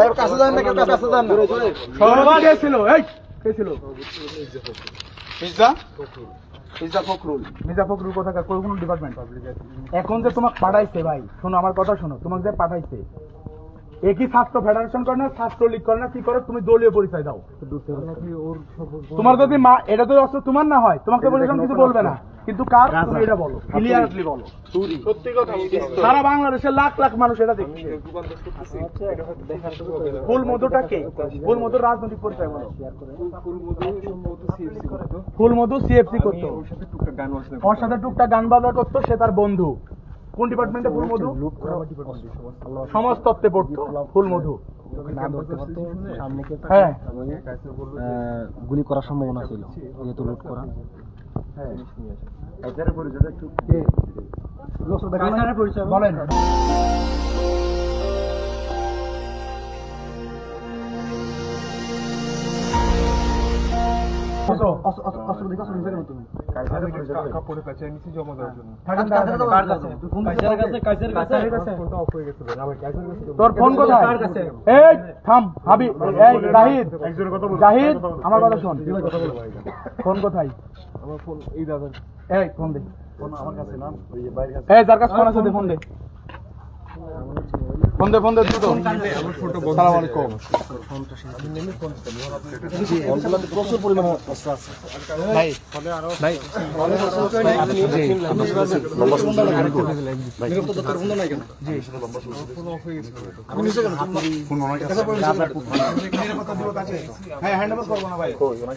এই কাছে যান না কেউ কাছে যান না। ছিল? এই কে ছিল? পিজ্জা পিজ্জা ফখরুল। মির্জা ফখরুল কোথাকার? কোন ডিপার্টমেন্ট এখন যে তোমাকে পাঠাইছে ভাই শোনো আমার কথা শোনো তোমাকে যে পাঠাইছে এ কি ছাত্র ফেডারেশন করে না ছাত্র লীগ করে না কি করে? তুমি দলীয় পরিচয় দাও। তোমার যদি মা এটা তো অস্ত্র তোমার না হয় তোমাকে বলেছিলাম কিছু বলবে না। কিন্তু কার? তুমি এটা বলো। ক্লিয়ারলি বলো। সত্যি কথা সারা বাংলাদেশের লাখ লাখ মানুষ এটা দেখছে। ফুল মধুটা কে? ফুল মধুর রাজনৈতিক পরিচয় বলো। ফুল মধু সিএফসি করতো। ওর সাথে টুকটাক গান বাজনা করতো সে তার বন্ধু। কোন ডিপার্টমেন্টে ফুল মধু? সমাজ তত্ত্বে পড়তো ফুল মধু। হ্যাঁ। গুলি করার সম্ভাবনা ছিল যেহেতু লুট করা। বলেন। তোর ফোন কোথায়? থাম, হাবি আমার কথা শোন। ফোন কোথায়? এই, ফোন কাছে দে, ফোন দে। ফোন দে ফোন দে দ্রুত সালাম আলাইকুম প্রচুর পরিমাণ ভাই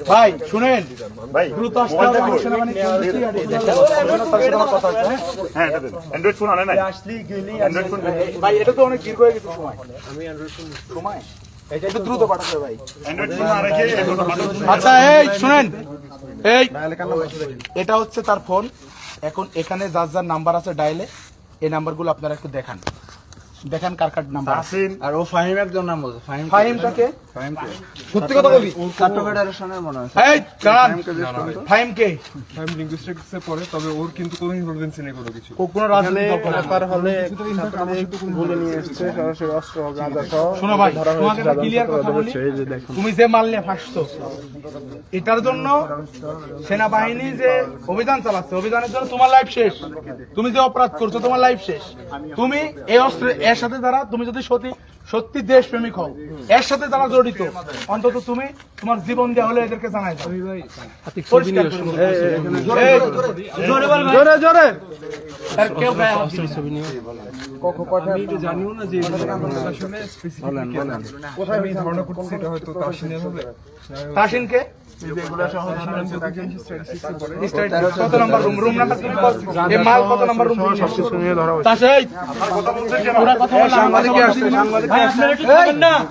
হ্যাঁ শুনেন দ্রুত হ্যাঁ? হ্যাঁ অ্যান্ড্রয়েড ফোন আনে নাই অ্যান্ড্রয়েড ফোন ভাই এটা তো অনেক হয়ে গেছে সময়। সময়? এটা একটু দ্রুত পাঠাতে ভাই। আচ্ছা এই শুনেন। এই এটা হচ্ছে তার ফোন এখন এখানে যার যার নাম্বার আছে ডায়ালে এই নাম্বারগুলো আপনারা একটু দেখান। দেখান কার কার নাম্বার আসিন আর ও ফাহিম একজন নাম বলছে। ফাহিম ফাহিমটাকে? সত্যি কথা বলি? মনে হয়। এই কারণ ফাহিম কে আমি লিঙ্গুইস্টিক্সে পড়ে তবে ওর কিন্তু কোনো নেই কোনো কিছু। কোনো। ব্যাপার হলে বলে নিয়ে এসছে সরাসরি অস্ত্র গাঁজা সহ শোনো ভাই তোমাকে একটা ক্লিয়ার কথা বলি। তুমি যে মাল নিয়ে ফাঁসছো এটার জন্য সেনাবাহিনী যে অভিযান চালাচ্ছে অভিযানের জন্য তোমার লাইফ শেষ। তুমি যে অপরাধ করছ তোমার লাইফ শেষ। তুমি এই অস্ত্র এর সাথে যারা তুমি যদি সত্যি সত্যি দেশ প্রেমিক হও এর সাথে যারা জড়িত অন্তত তুমি তোমার জীবন দেওয়া হলে এদেরকে জানাই দাও। জোরে জোরে তাসিনকে কত নম্বর রুম রুম নাম্বার এই মাল কত নম্বর রুম সবকিছু নিয়ে ধরা হয়েছে তাসই ওরা কথা বলে সাংবাদিক আসছে সাংবাদিক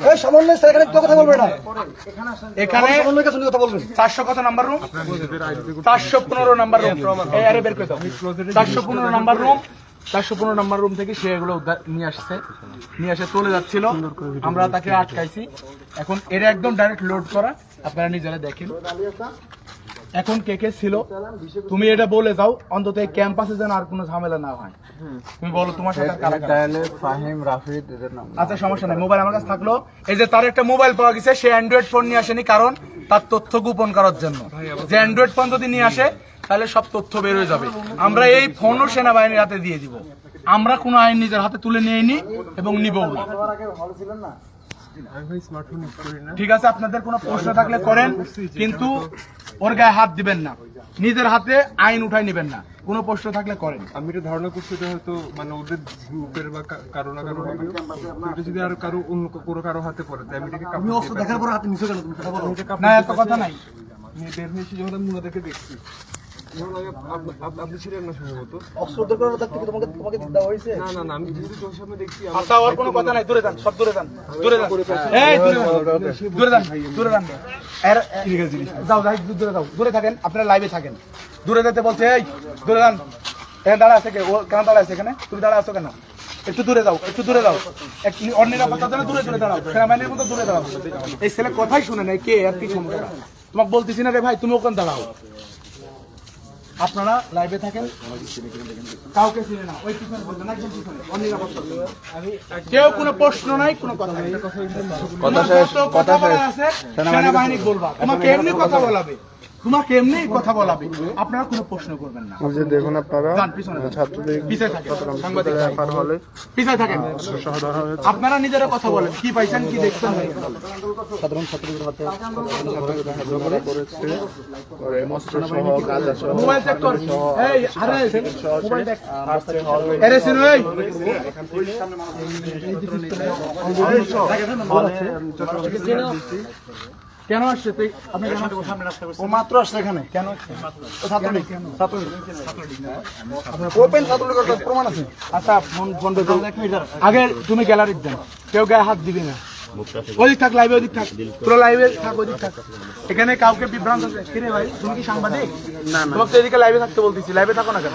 এই সামান্য স্যার এখানে কথা বলবে না এখানে সামান্য কাছে কথা বলবেন চারশো কত নাম্বার রুম চারশো পনেরো নাম্বার রুম এই আরে বের করে দাও চারশো পনেরো নাম্বার রুম চারশো পনেরো নাম্বার রুম থেকে সে এগুলো উদ্ধার নিয়ে আসছে নিয়ে এসে চলে যাচ্ছিল আমরা তাকে আটকাইছি এখন এর একদম ডাইরেক্ট লোড করা আপনারা নিজেরা দেখেন। এখন কে কে ছিল? তুমি এটা বলে যাও অন্তত এই ক্যাম্পাসে যেন আর কোনো ঝামেলা না হয়। তুমি বলো তোমার সাথে কারা? ডায়ালে ফাহিম রাফিদ এদের নাম। আচ্ছা সমস্যা নাই মোবাইল আমার কাছে থাকল। এই যে তার একটা মোবাইল পাওয়া গেছে সে অ্যান্ড্রয়েড ফোন নিয়ে আসেনি কারণ তার তথ্য গোপন করার জন্য। যে অ্যান্ড্রয়েড ফোন যদি নিয়ে আসে তাহলে সব তথ্য বের হয়ে যাবে। আমরা এই ফোনও সেনাবাহিনীর হাতে দিয়ে দিব। আমরা কোনো আইন নিজের হাতে তুলে নিয়ে নি এবং নিবও না। ঠিক আছে আপনাদের কোনো প্রশ্ন থাকলে করেন কিন্তু ওর গায়ে হাত দিবেন না। নিজের হাতে আইন উঠাই নেবেন না। কোনো প্রশ্ন থাকলে করেন। আমি এটা ধারণা করছি এটা হয়তো মানে ওদের গ্রুপের বা কারও না কারও হবে এটা যদি আর কারও অন্য কোনো কারও হাতে পড়ে তাই আমি এটাকে তুমি অস্ত্র দেখার পর হাতে নিচে কেন? তুমি কথা বলো। না এত কথা নাই। নিয়ে বের হয়ে এসে যখন আমি ওনাদেরকে দেখছি যখন আগে আপ- আপ- আপনি ছিলেন না সম্ভবত। অস্ত্র দেখার পর থেকে তোমাকে তোমাকে দেওয়া হয়েছে? না না না আমি যেহেতু চোখের সামনে দেখছি আচ্ছা ওর কোনো কথা নাই দূরে যান সব দূরে যান দূরে যান। এই দূরে যান দূরে যান দূরে যান। এর যাও যাই দূরে যাও। দূরে থাকেন আপনারা লাইভে থাকেন। দূরে যেতে বলছে এই দূরে যান। এখানে দাঁড়া আছে কে? ও কেন দাঁড়া আছে এখানে? তুমি দাঁড়া আছো কেন? একটু দূরে যাও একটু দূরে যাও। এক- অন্য দূরে দূরে দাঁড়াও। সেনাবাহিনীর মতো দূরে দাঁড়াও। এই ছেলে কথাই শুনে নাই কে আর কি সমস্যা? তোমাকে বলতেছি না রে ভাই তুমি ওখানে দাঁড়াও। আপনারা লাইভে থাকেন। কাউকে চিনে না ওই পিছনে বলবেন একদম পিছনে। অনিরাপত্তা কেউ কোনো প্রশ্ন নাই কোনো কথা নাই। কথা শেষ কথা বলা আছে সেনাবাহিনী বলবা। তোমাকে এমনি কথা বলাবে। তোমাকে এমনি কথা বলাবে আপনারা কোনো প্রশ্ন করবেন না যে দেখুন আপনারা ছাত্রদের পিছিয়ে থাকেন সাংবাদিক ব্যাপার হলে পিছিয়ে থাকেন আপনারা নিজেরা কথা বলেন কি পাইছেন কি দেখছেন সাধারণ ছাত্রদের হাতে মোবাইল চেক কর এই আরে মোবাইল দেখ আরে সিনু এই কেন আসছে? তুই আপনি কেন ও মাত্র আসছে এখানে? কেন ছাত্রলীগ ছাত্রলীগ ওপেন ছাত্রলীগের প্রমাণ আছে। আচ্ছা ফোন ফোন আগে তুমি গ্যালারির দেন কেউ গায়ে হাত দিবি না। ওদিক থাক লাইভে ওদিক থাক। পুরো লাইভে থাক ওদিক থাক। এখানে কাউকে বিভ্রান্ত কিরে ভাই তুমি কি সাংবাদিক? না না। তোমাকে এদিকে লাইভে থাকতে বলতেছি। লাইভে থাকো না কেন?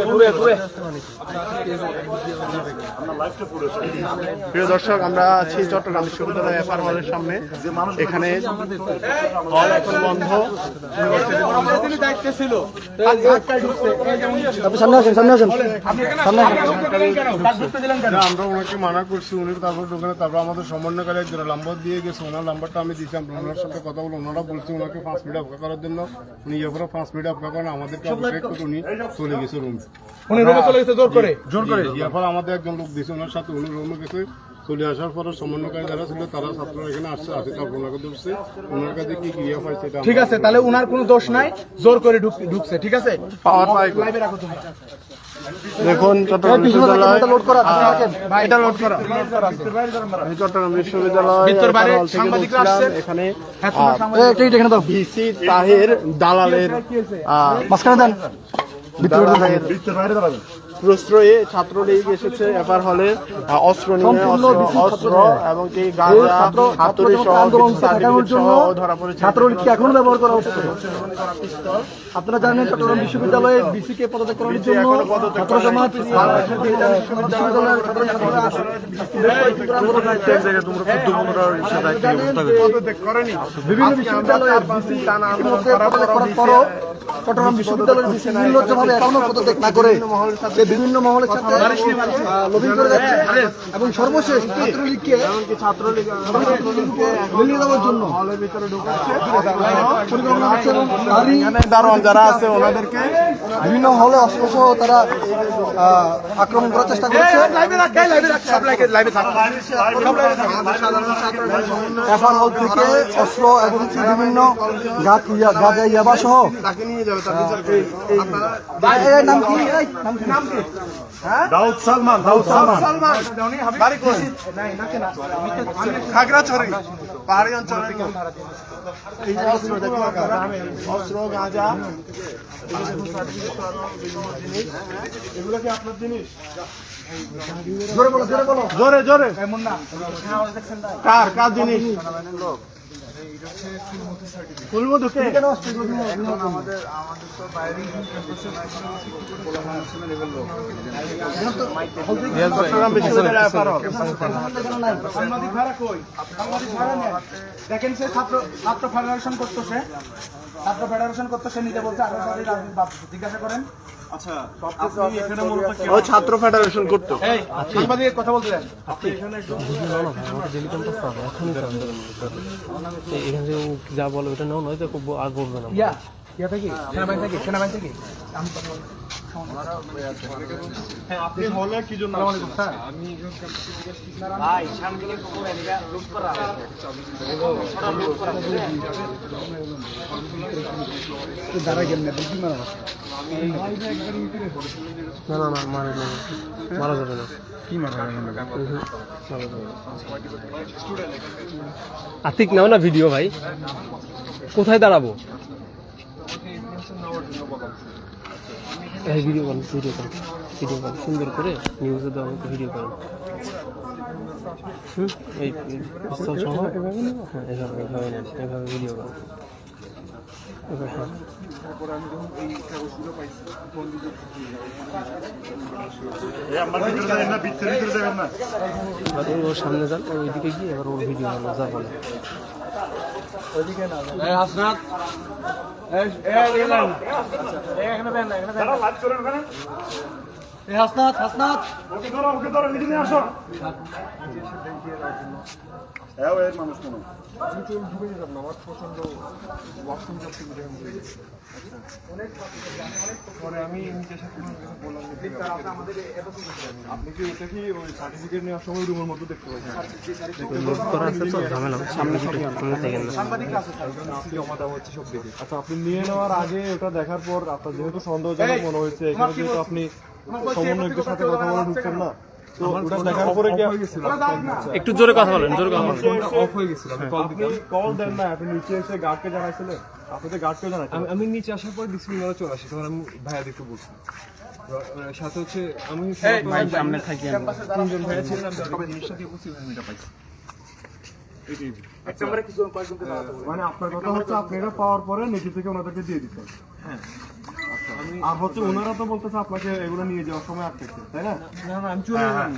প্রিয় দর্শক আমরা আছি চট্টগ্রাম বিশ্ববিদ্যালয় এফআর হলের সামনে। এখানে হল এখন বন্ধ? আমরা ওনাকে মানা করছি উনি তারপর দোকানে তারপর আমাদের সমন্বয়কারী একজন নাম্বার দিয়ে গেছে ওনার নাম্বারটা আমি দিয়েছিলাম ওনার সাথে কথা বলে ওনারা বলছে ওনাকে পাঁচ মিনিট অপেক্ষা করার জন্য। উনি এরপরে পাঁচ মিনিট অপেক্ষা করেন আমাদেরকে অপেক্ষা করে উনি চলে গেছে রুম উনি রুমে চলে গেছে জোর করে? জোর করে। আমাদের একজন লোক দিয়েছে ওনার সাথে উনি রুমে গেছে চলে আসার পরে সমন্বয়কারী যারা ছিল তারা ছাত্ররা এখানে আসছে আসে তারপর ওনাকে ধরছে। ওনার কাছে কি ক্রিয়া পাইছে ঠিক আছে তাহলে উনার কোনো দোষ নাই জোর করে ঢুকছে ঠিক আছে? লাইভে রাখো তুমি। দেখুন চট্টগ্রাম বিশ্ববিদ্যালয় এটা লোড করা চট্টগ্রাম বিশ্ববিদ্যালয়। এখানে হ্যাঁ, এখানে ভিসি তাহের দালালের মাঝখানে দেন। প্রশ্রয়ে ছাত্রলীগ এসেছে এবার হলে অস্ত্র নিয়ে অস্ত্র- অস্ত্র এবং কি গাঁজা হাতুড়ি সহ ধরা পড়েছে। ছাত্রলীগকে এখনও ব্যবহার করা হচ্ছে। আপনারা জানেন চট্টগ্রাম বিশ্ববিদ্যালয়ে বিসি কে পদত্যাগ করানোর জন্য ছাত্র বিভিন্ন বিশ্ববিদ্যালয়ের বিসি পদত্যাগ করার চট্টগ্রাম বিশ্ববিদ্যালয়ের বিসি নির্লজ্জভাবে এখনও পদত্যাগ না করে সে বিভিন্ন মহলের সাথে লবিং করে যাচ্ছে এবং সর্বশেষ ছাত্রলীগকে ছাত্রলীগ ছাত্রলীগকে মিলিয়ে দেওয়ার জন্য পরিকল্পনা করছে এবং তারই যারা আছে ওনাদেরকে বিভিন্ন হলে অস্ত্র সহ তারা আক্রমণ করার চেষ্টা করছে। এফআর হল থেকে অস্ত্র এবং বিভিন্ন গাছ ইয়া- গাঁজা ইয়াবা সহ। তাকে নিয়ে যাবে তার বিচার করে এই নাম কি? নাম কি? দাউদ সালমান দাউদ সালমান। সালমান। বাড়ি কই খাগড়াছড়ি। পাহাড়ি অঞ্চলে এই যে অস্ত্র দেখুন আপনারা অস্ত্র গাঁজা। এগুলো কি? আপনার জিনিস জোরে বলো দেখেন সে ছাত্র ছাত্র ফেডারেশন করতেছে। ছাত্র ফেডারেশন করতেছে নিজে বলছে আঠারো সালের রাজনীতি বাদ জিজ্ঞাসা করেন। ও ছাত্র ফেডারেশন করতো। এই সাংবাদিকের কথা বলতে দেন এখান যা বলে ওটা নাও নয় আর বলবে না। ইয়া ইয়া থেকে সেনাবাহিনী থেকে? সেনাবাহিনী থেকে? আমি আপনি হলে কি জন্য না না না মারা যাবে না। মারা যাবে না। আতিক নাও না ভিডিও ভাই। কোথায় দাঁড়াবো প্রশাসন নেওয়ার জন্য বলা হচ্ছে এই ভিডিও করেন ভিডিও করেন ভিডিও করেন সুন্দর করে নিউজে দেওয়া মতো ভিডিও করেন হুম এই পিস্তল সহ হ্যাঁ এভাবে এভাবে নেন এভাবে ভিডিও করেন এবার হ্যাঁ তারপরে আমি যখন এই কাগজগুলো পাইছি ফোন দিয়ে আমার ভিতরে যাবেন না ভিতরে ভিতরে যাবেন না এবার ওর- ওর সামনে যান ওইদিকে গিয়ে এবার ওর ভিডিও বানানো যা বলে দাঁড়াও, লাইট করেন ওখানে। হাসনাত হাসনাত ওকে ধরো, ওকে ধরো, এদিকে নিয়ে আসো। হ্যাঁ, ওই মানুষ মনে হয়। ঢুকে যেতাম না আমার প্রচণ্ড ওয়াশরুম যাচ্ছে বুঝে আমি পরে আমি নিজের বললাম আপনি কি এটা কি ওই সার্টিফিকেট নেওয়ার সময় রুমের মধ্যে দেখতে পাচ্ছেন লোড করা আছে তো ঝামেলা সামনে সামনে থেকে না জমা দেওয়া হচ্ছে সব দেখে আচ্ছা আপনি নিয়ে নেওয়ার আগে ওটা দেখার পর আপনার যেহেতু সন্দেহজনক মনে হয়েছে এখানে যেহেতু আপনি সমন্বয়কের সাথে কথা বলে ঢুকছেন না। হয়ে একটু জোরে কথা বলেন জোরে কথা বলেন। অফ হয়ে গেছিল আমি কল দিতাম। কল দেন না আপনি নিচে এসে গার্ডকে জানাইছিলেন আপনি তো গার্ডকে জানাইছেন। আমি নিচে আসার পর ডিসিপ্লিনারে চলে আসি তখন আমি ভাইয়া দেখতে বলছি সাথে হচ্ছে আমি সামনে থাকি তিনজন ভাইয়া ছিলেন আমি তাদেরকে জিনিসটা দিয়ে বলছি এটা পাইছি। মানে আপনার কথা হচ্ছে আপনি এটা পাওয়ার পরে নিচে থেকে ওনাদেরকে দিয়ে দিতেন হ্যাঁ। আর হচ্ছে ওনারা তো বলতেছে আপনাকে এগুলো নিয়ে যাওয়ার সময় আটকেছে তাই না? না না আমি চলে গেলাম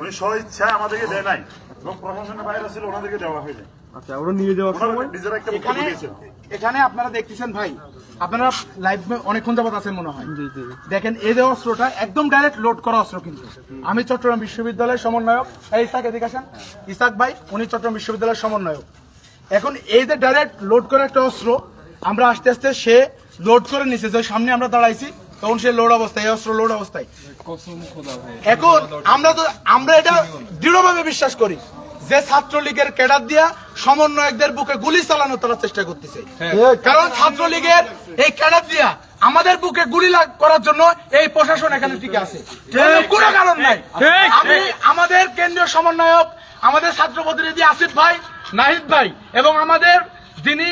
উনি স্বইচ্ছায় আমাদেরকে দেয় নাই এবং প্রশাসনের বাইরে ছিল ওনাদেরকে দেওয়া হয়নি। আচ্ছা ওরা নিয়ে যাওয়ার সময়? নিজেরা একটা দিয়েছেন। এখানে আপনারা দেখতেছেন ভাই আপনারা লাইভ অনেকক্ষণ যাবত আছেন মনে হয়। দেখেন এই যে অস্ত্রটা একদম ডাইরেক্ট লোড করা অস্ত্র কিন্তু। আমি চট্টগ্রাম বিশ্ববিদ্যালয়ের সমন্বয়ক। ইসাক এদিকে আসেন। ইসাক ভাই উনি চট্টগ্রাম বিশ্ববিদ্যালয়ের সমন্বয়ক। এখন এই যে ডাইরেক্ট লোড করা একটা অস্ত্র আমরা আস্তে আস্তে সে লোড করে নিছে যে সামনে আমরা দাঁড়াইছি তখন সে লোড অবস্থায় এই অস্ত্র লোড অবস্থায়। এখন আমরা তো আমরা এটা দৃঢ়ভাবে বিশ্বাস করি যে ছাত্রলীগের ক্যাডার দিয়া সমন্বয়কদের বুকে গুলি চালানো তারা চেষ্টা করতেছে। কারণ ছাত্রলীগের এই ক্যাডার দিয়া আমাদের বুকে গুলি করার জন্য এই প্রশাসন এখানে টিকে আছে। কোনো কারণ নাই। আমি আমাদের কেন্দ্রীয় সমন্বয়ক আমাদের ছাত্র প্রতিনিধি আসিফ ভাই নাহিদ ভাই এবং আমাদের যিনি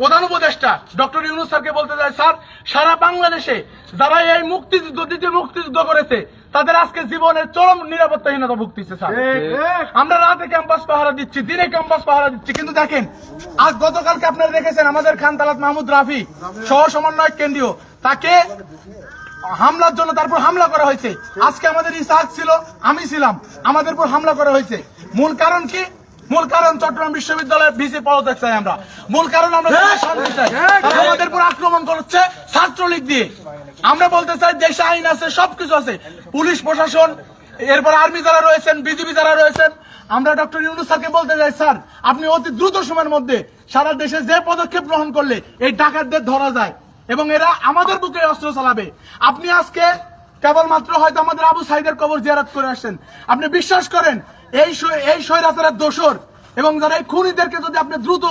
প্রধান উপদেষ্টা ডক্টর ইউনুস স্যারকে বলতে চাই স্যার সারা বাংলাদেশে যারা এই মুক্তিযুদ্ধ দ্বিতীয় মুক্তিযুদ্ধ করেছে তাদের আজকে জীবনের চরম নিরাপত্তাহীনতা ভুগতেছে স্যার। আমরা রাতে ক্যাম্পাস পাহারা দিচ্ছি দিনে ক্যাম্পাস পাহারা দিচ্ছি কিন্তু দেখেন আজ গতকালকে আপনারা দেখেছেন আমাদের খান তালাত মাহমুদ রাফি সহ সমন্বয়ক কেন্দ্রীয় তাকে হামলার জন্য তারপর হামলা করা হয়েছে। আজকে আমাদের ইসাহাক ছিল আমি ছিলাম আমাদের উপর হামলা করা হয়েছে। মূল কারণ কি? মূল কারণ চট্টগ্রাম বিশ্ববিদ্যালয়ের ভিসি পদত্যাগ চাই আমরা। মূল কারণ আমরা শান্তি চাই। আমাদের উপর আক্রমণ করছে ছাত্রলীগ দিয়ে। আমরা বলতে চাই দেশে আইন আছে সবকিছু আছে। পুলিশ প্রশাসন এরপর আর্মি যারা রয়েছেন বিজিবি যারা রয়েছেন আমরা ডক্টর ইউনুস স্যারকে বলতে চাই স্যার আপনি অতি দ্রুত সময়ের মধ্যে সারা দেশে যে পদক্ষেপ গ্রহণ করলে এই ডাকাতদের ধরা যায় এবং এরা আমাদের বুকে অস্ত্র চালাবে। আপনি আজকে কেবলমাত্র হয়তো আমাদের আবু সাইদের কবর জিয়ারত করে আসছেন। আপনি বিশ্বাস করেন এই এই দোষর এবং যারা এই খুনিদেরকে যদি আপনি দ্রুত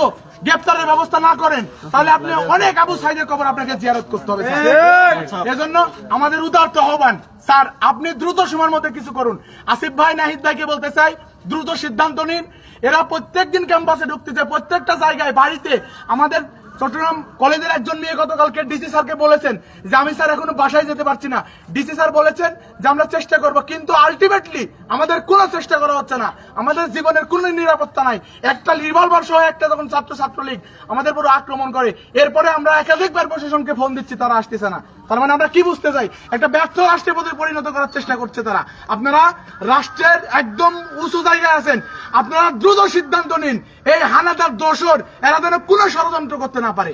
গ্রেপ্তারের ব্যবস্থা না করেন তাহলে আপনি অনেক আবু সাইদের কবর আপনাকে জিয়ারত করতে হবে। এজন্য আমাদের উদার্ত আহ্বান স্যার আপনি দ্রুত সময়ের মধ্যে কিছু করুন। আসিফ ভাই নাহিদ ভাইকে বলতে চাই দ্রুত সিদ্ধান্ত নিন। এরা প্রত্যেকদিন ক্যাম্পাসে ঢুকতেছে প্রত্যেকটা জায়গায় বাড়িতে। আমাদের চট্টগ্রাম কলেজের একজন মেয়ে গতকালকে ডিসি স্যারকে বলেছেন যে আমি স্যার এখনও বাসায় যেতে পারছি না। ডিসি স্যার বলেছেন যে আমরা চেষ্টা করব। কিন্তু আলটিমেটলি আমাদের কোনো চেষ্টা করা হচ্ছে না। আমাদের জীবনের কোনো নিরাপত্তা নাই। একটা রিভলভার সহ একটা যখন ছাত্র ছাত্রলীগ আমাদের পুরো আক্রমণ করে এরপরে আমরা একাধিকবার প্রশাসনকে ফোন দিচ্ছি তারা আসতেছে না। তার মানে আমরা কি বুঝতে চাই? একটা ব্যর্থ রাষ্ট্রের প্রতি পরিণত করার চেষ্টা করছে তারা। আপনারা রাষ্ট্রের একদম উঁচু জায়গায় আছেন। আপনারা দ্রুত সিদ্ধান্ত নিন এই হানাদার দোষর এরা যেন কোনো ষড়যন্ত্র করতে না পারে।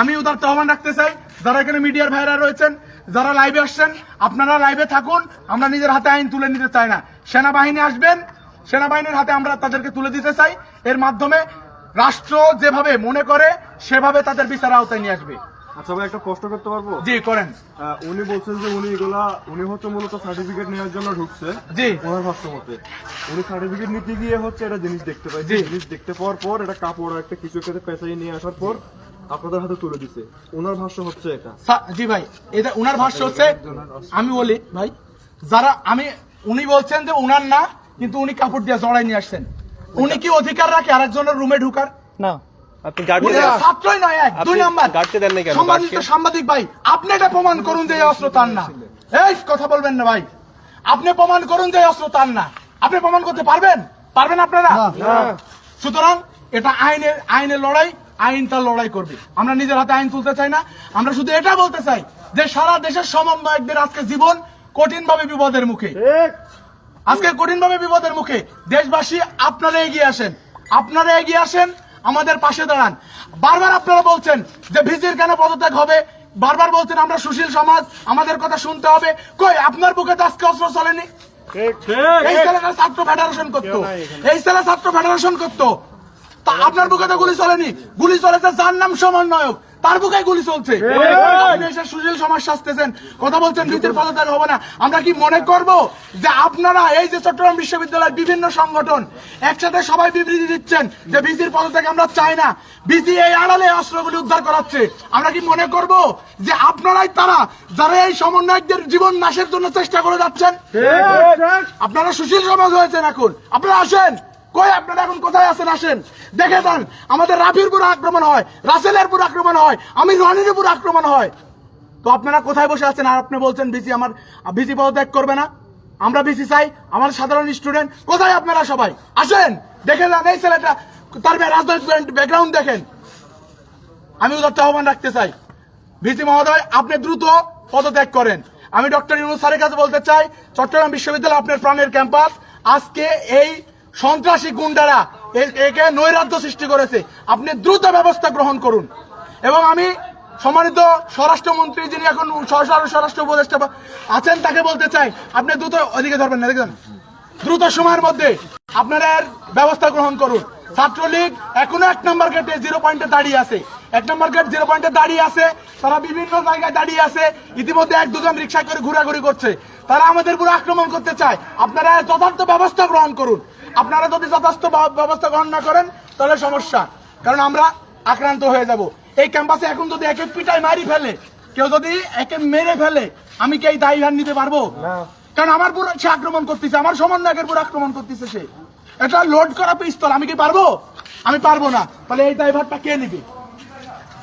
আমি উদার আহ্বান রাখতে চাই। যারা এখানে মিডিয়ার ভাইরা রয়েছেন যারা লাইভে আসছেন আপনারা লাইভে থাকুন আমরা নিজের হাতে আইন তুলে নিতে চাই না। সেনাবাহিনী আসবেন সেনাবাহিনীর হাতে আমরা তাদেরকে তুলে দিতে চাই। এর মাধ্যমে রাষ্ট্র যেভাবে মনে করে সেভাবে তাদের বিচার আওতায় নিয়ে আসবে। আচ্ছা ভাই একটা প্রশ্ন করতে পারব? জি করেন। উনি বলছেন যে উনি এগুলা উনি হচ্ছে মূলত সার্টিফিকেট নেওয়ার জন্য ঢুকছে। জি। ওনার ভাষ্য মতে। উনি সার্টিফিকেট নিতে গিয়ে হচ্ছে এটা জিনিস দেখতে পাই। জিনিস দেখতে পাওয়ার পর এটা কাপড় একটা কিছু একটা পেঁচাই নিয়ে আসার পর আপনাদের হাতে তুলে দিছে। ওনার ভাষ্য হচ্ছে এটা। জি ভাই এটা উনার ভাষ্য হচ্ছে আমি বলি ভাই যারা আমি উনি বলছেন যে উনার না কিন্তু উনি কাপড় দিয়ে জড়াই নিয়ে আসছেন। উনি কি অধিকার রাখে আরেকজনের রুমে ঢুকার? না আপনি ছাত্রই নয় এক দুই নাম্বার। দেন নাই কেন? সম্মানিত সাংবাদিক ভাই আপনি এটা প্রমাণ করুন যে অস্ত্র তার না। এই কথা বলবেন না ভাই। আপনি প্রমাণ করুন যে অস্ত্র তার না। আপনি প্রমাণ করতে পারবেন? পারবেন আপনারা? সুতরাং এটা আইনের আইনের লড়াই। আইন তার লড়াই করবে। আমরা নিজের হাতে আইন তুলতে চাই না। আমরা শুধু এটা বলতে চাই যে সারা দেশের সমন্বয়কদের আজকে জীবন কঠিনভাবে বিপদের মুখে। আজকে কঠিনভাবে বিপদের মুখে। দেশবাসী আপনারা এগিয়ে আসেন। আপনারা এগিয়ে আসেন আমাদের পাশে দাঁড়ান। বারবার আপনারা বলছেন যে ভিজির কেন পদত্যাগ হবে? বারবার বলছেন আমরা সুশীল সমাজ আমাদের কথা শুনতে হবে। কই আপনার বুকে তো আজকে অস্ত্র চলেনি? এই ছেলেটা ছাত্র ফেডারেশন করতো। এই ছেলে ছাত্র ফেডারেশন করতো। আপনার বুকে তো গুলি চলেনি। গুলি চলেছে যার নাম সমন্বয়ক তার বুকে গুলি চলছে। সুশীল সমাজ সাজতেছেন কথা বলছেন ভিতের পদত্যাগ হবে না। আমরা কি মনে করব যে আপনারা এই যে চট্টগ্রাম বিশ্ববিদ্যালয়ের বিভিন্ন সংগঠন একসাথে সবাই বিবৃতি দিচ্ছেন যে বিসির পদত্যাগ আমরা চাই না। বিসি এই আড়ালে অস্ত্রগুলি উদ্ধার করাচ্ছে। আমরা কি মনে করব যে আপনারাই তারা যারা এই সমন্বয়কদের জীবন নাশের জন্য চেষ্টা করে যাচ্ছেন? আপনারা সুশীল সমাজ হয়েছেন এখন। আপনারা আসেন। কই আপনারা এখন কোথায় আছেন? আসেন। দেখে যান, আমাদের রাফির পুরো আক্রমণ হয়, রাসেলের পুরো আক্রমণ হয়, আমি রনির পুরো আক্রমণ হয়। তো আপনারা কোথায় বসে আছেন? আর আপনি বলছেন বিসি আমার বিসি পদত্যাগ করবে না। আমরা বিসি চাই, আমার সাধারণ স্টুডেন্ট। কোথায় আপনারা সবাই? আসেন, দেখে যান, এই ছেলেটা তার রাজনৈতিক ব্যাকগ্রাউন্ড দেখেন। আমি উদারতা আহ্বান রাখতে চাই। ভিসি মহোদয়, আপনি দ্রুত পদত্যাগ করেন। আমি ডক্টর ইউনুস স্যারের কাছে বলতে চাই, চট্টগ্রাম বিশ্ববিদ্যালয় আপনার প্রাণের ক্যাম্পাস। আজকে এই সন্ত্রাসী গুন্ডারা একে নৈরাজ্য সৃষ্টি করেছে। আপনি দ্রুত ব্যবস্থা গ্রহণ করুন। এবং আমি সম্মানিত স্বরাষ্ট্রমন্ত্রী যিনি এখন স্বরাষ্ট্র উপদেষ্টা আছেন, তাকে বলতে চাই, আপনি দ্রুত ওদিকে ধরবেন না দেখবেন দ্রুত সময়ের মধ্যে আপনারা ব্যবস্থা গ্রহণ করুন। ছাত্রলীগ এখনও এক নম্বর গেটে জিরো পয়েন্টে দাঁড়িয়ে আছে। এক নম্বর গেট জিরো পয়েন্টে দাঁড়িয়ে আছে। তারা বিভিন্ন জায়গায় দাঁড়িয়ে আছে। ইতিমধ্যে এক দুজন রিক্সা করে ঘোরাঘুরি করছে। তারা আমাদের পুরো আক্রমণ করতে চায়। আপনারা যথার্থ ব্যবস্থা গ্রহণ করুন। আপনারা যদি যথাস্থ ব্যবস্থা গ্রহণ না করেন তাহলে সমস্যা। কারণ আমরা আক্রান্ত হয়ে যাব। এই ক্যাম্পাসে এখন যদি একে পিটাই মারি ফেলে কেউ যদি একে মেরে ফেলে আমি কি এই দায়ী ভার নিতে পারব? কারণ আমার পুরো সে আক্রমণ করতেছে আমার সমন্বয়কের পুরো আক্রমণ করতেছে সে। এটা লোড করা পিস্তল আমি কি পারব? আমি পারব না। তাহলে এই ড্রাইভারটা কে নিবে?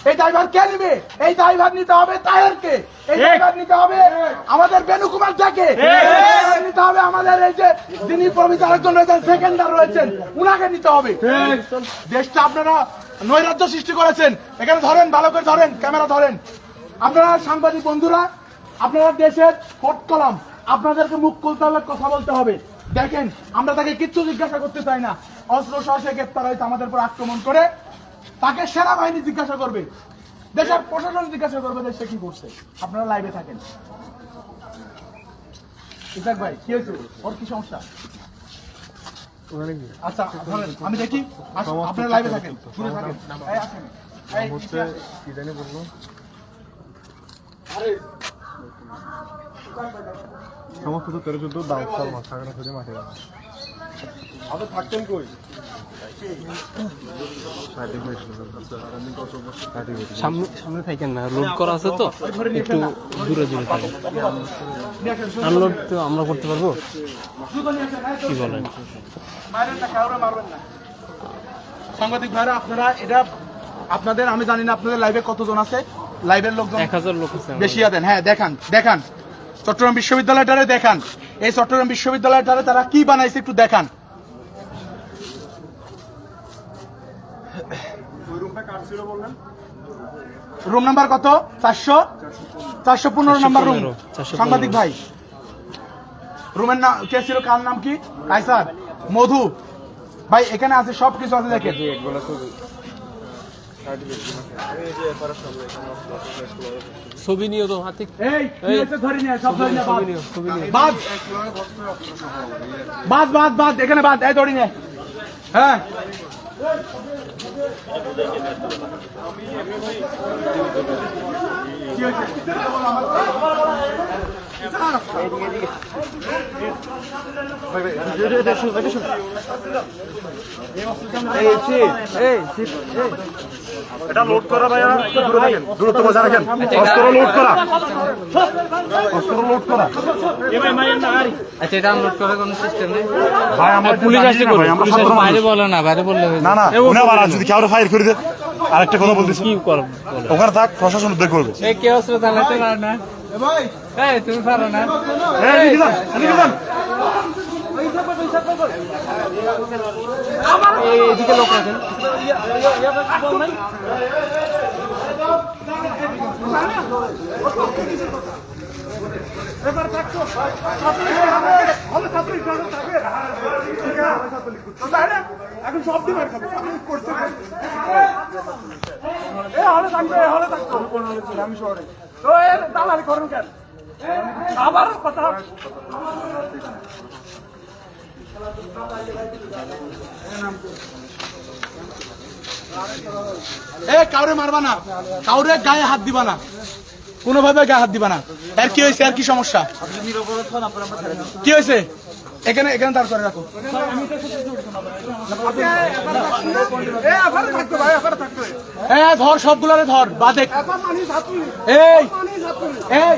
এই ড্রাইভার কে নিবে? এই ড্রাইভার নিতে হবে তাহেরকে এই ড্রাইভার নিতে হবে আমাদের বেনু কুমার যাকে নিতে হবে আমাদের এই যে যিনি প্রমিত আরেকজন রয়েছেন সেকেন্ডার রয়েছেন উনাকে নিতে হবে। দেশটা আপনারা নৈরাজ্য সৃষ্টি করেছেন। এখানে ধরেন ভালো করে ধরেন ক্যামেরা ধরেন। আপনারা সাংবাদিক বন্ধুরা আপনারা দেশের কোট কলাম আপনাদেরকে মুখ খুলতে হবে কথা বলতে হবে। দেখেন আমরা তাকে কিচ্ছু জিজ্ঞাসা করতে চাই না। অস্ত্র সহ সে গ্রেপ্তার হয়েছে আমাদের উপর আক্রমণ করে। তাকে সেনাবাহিনী জিজ্ঞাসা করবে দেশের প্রশাসন জিজ্ঞাসা করবে সে কি করছে। আপনারা লাইভে থাকেন। ইসাক ভাই কি হয়েছে? ওর কি সমস্যা? আচ্ছা ধরেন আমি দেখি। আপনারা লাইভে থাকেন দূরে থাকেন। হচ্ছে কি জানি বলল সমস্ত তো তেরো চোদ্দ চাল মাছ থাকাটা মাঠে। আপনি থাকতেন কই? সামনে সামনে থাকেন না লোড করা আছে তো একটু দূরে দূরে থাকেন। আনলোড তো আমরা করতে পারব? কি বলেন? সাংবাদিক ভাইরা আপনারা এটা আপনাদের আমি জানি না আপনাদের লাইভে কতজন আছে লাইভের লোকজন এক হাজার লোক আছে বেশি দেন হ্যাঁ দেখান দেখান। চট্টগ্রাম বিশ্ববিদ্যালয়টারে দেখান। এই চট্টগ্রাম বিশ্ববিদ্যালয়টারে তারা কি বানাইছে একটু দেখান। রুম নাম্বার কত? চারশো? চারশো পনেরো নাম্বার রুম। সাংবাদিক ভাই রুমের নাম কে ছিল কার নাম কি? কাইসার মধু। ভাই এখানে আছে সব কিছু আছে দেখেন। ছবি নিয়ে তো হাতে এই ধরে ধরে বাদ। বাদ। বাদ বাদ এখানে বাদ এই দড়ি নে হ্যাঁ। কি হয়েছে? এটা লোড করা ভাইয়া দূরত্ব বজায় রাখেন। অস্ত্র লোড করা। অস্ত্র লোড করা। আচ্ছা এটা আনলোড করার কোনো সিস্টেম নেই? ভাই আমরা পুলিশ আসলে ভাই আমরা বাইরে মানুষ। বলে না বাইরে বললে না না ও উনি আবার যদি কেউ ফায়ার করে দেয় আরেকটা কথা বলতেছি। কি করব ওখানে থাক প্রশাসন দেখে করবে এই কে আসলে চালাতে পারে না? এই তুমি পারো না। এদিকে লোক রাখেন এখন সব দিন করছে এ হলে থাকবে হলে থাকতো আমি শহরে। এ, কাউরে মারবা না। কাউরে গায়ে হাত দিবা না। কোনোভাবে গায়ে হাত দিবা না। আর কি হয়েছে? আর কি সমস্যা? কি হয়েছে? এখানে এখানে দাঁড় করে রাখো। হ্যাঁ ধর সবগুলারে ধর বাদে। এই এই।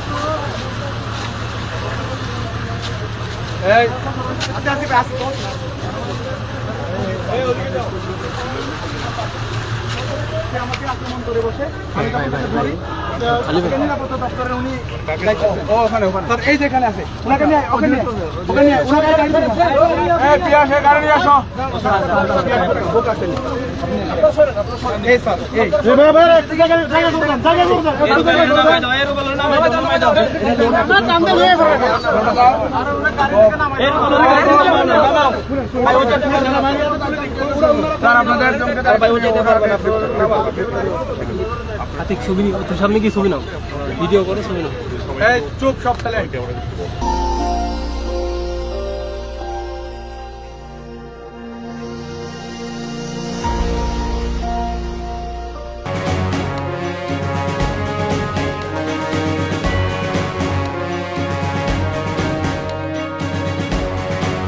আস্তে সে আমাকে আক্রমণ করে বসে আমি তাকে ধরি। নিরাপত্তা দপ্তরের উনি ওখানে ওখানে স্যার এই যেখানে আছে ওনাকে নিয়ে ওখানে নিয়ে ওখানে নিয়ে ওনাকে গাড়ি এই পিয়া গাড়ি নিয়ে আসো এই স্যার এই স্যার আপনাদের হাতে ছবি সামনে কি ছবি নাও। ভিডিও করে ছবি নাও। চুপ সব